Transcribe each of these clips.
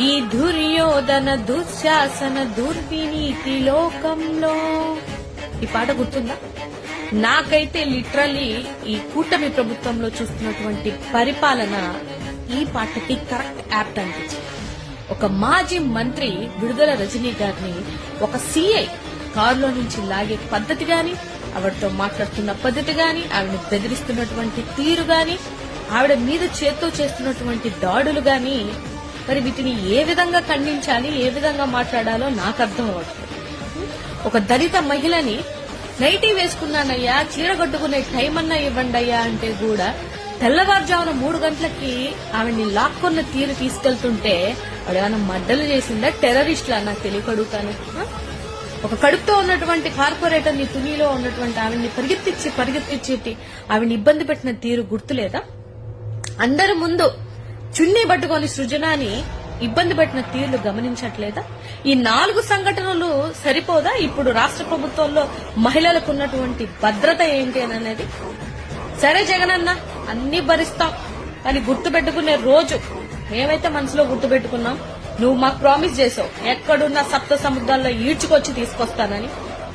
ఈ దుర్యోధన దుశ్శాసన దుర్వినీతి లోకంలో. ఈ పాట గుర్తుందా? నాకైతే లిటరలీ ఈ కూటమి ప్రభుత్వంలో చూస్తున్నటువంటి పరిపాలన ఈ పాటకి కరెక్ట్ యాప్ట్ అనిపించింది. ఒక మాజీ మంత్రి విడుదల రజనీ గారిని ఒక సీఐ కారులో నుంచి లాగే పద్ధతి గాని ఆవిడతో మాట్లాడుతున్న పద్ధతి గాని ఆవిడని బెదిరిస్తున్నటువంటి తీరు గాని ఆవిడ మీద చేత్తో చేస్తున్నటువంటి దాడులు గాని మరి వీటిని ఏ విధంగా ఖండించాలి ఏ విధంగా మాట్లాడాలో నాకు అర్థం అవుతుంది ఒక దళిత మహిళని నైటీ వేసుకున్నానయ్యా చీర కట్టుకునే టైం అన్నా ఇవ్వండి అయ్యా అంటే కూడా తెల్లవారుజామున మూడు గంటలకి ఆవిడ్ని లాక్కున్న తీరు తీసుకెళ్తుంటే ఆవిడ ఏమైనా మడ్డలు చేసిందా? టెర్రరిస్ట్లా? నాకు తెలియకడుగుతాను ఒక కడుపుతో ఉన్నటువంటి కార్పొరేటర్ని తునిలో ఉన్నటువంటి ఆవిడ్ని పరిగెత్తిచ్చి పరిగెత్తిచ్చి ఆవిడ్ని ఇబ్బంది పెట్టిన తీరు గుర్తులేదా? అందరి ముందు చున్నీ పట్టుకొని సృజనాని ఇబ్బంది పెట్టిన తీర్లు గమనించట్లేదా? ఈ నాలుగు సంఘటనలు సరిపోదా? ఇప్పుడు రాష్ట్ర ప్రభుత్వంలో మహిళలకు ఉన్నటువంటి భద్రత ఏంటి అని అనేది? సరే జగనన్న అన్ని భరిస్తాం. కానీ గుర్తుపెట్టుకునే రోజు మేమైతే మనసులో గుర్తుపెట్టుకున్నాం. నువ్వు మాకు ప్రామిస్ చేసావు. ఎక్కడున్న సప్త సముద్రాల్లో ఈడ్చుకొచ్చి తీసుకొస్తానని.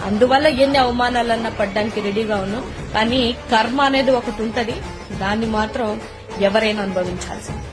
అందువల్ల ఎన్ని అవమానాలన్నా పడ్డానికి రెడీగా ఉన్నాం. కానీ కర్మ అనేది ఒకటి ఉంటది. దాన్ని మాత్రం ఎవరైనా అనుభవించాల్సింది.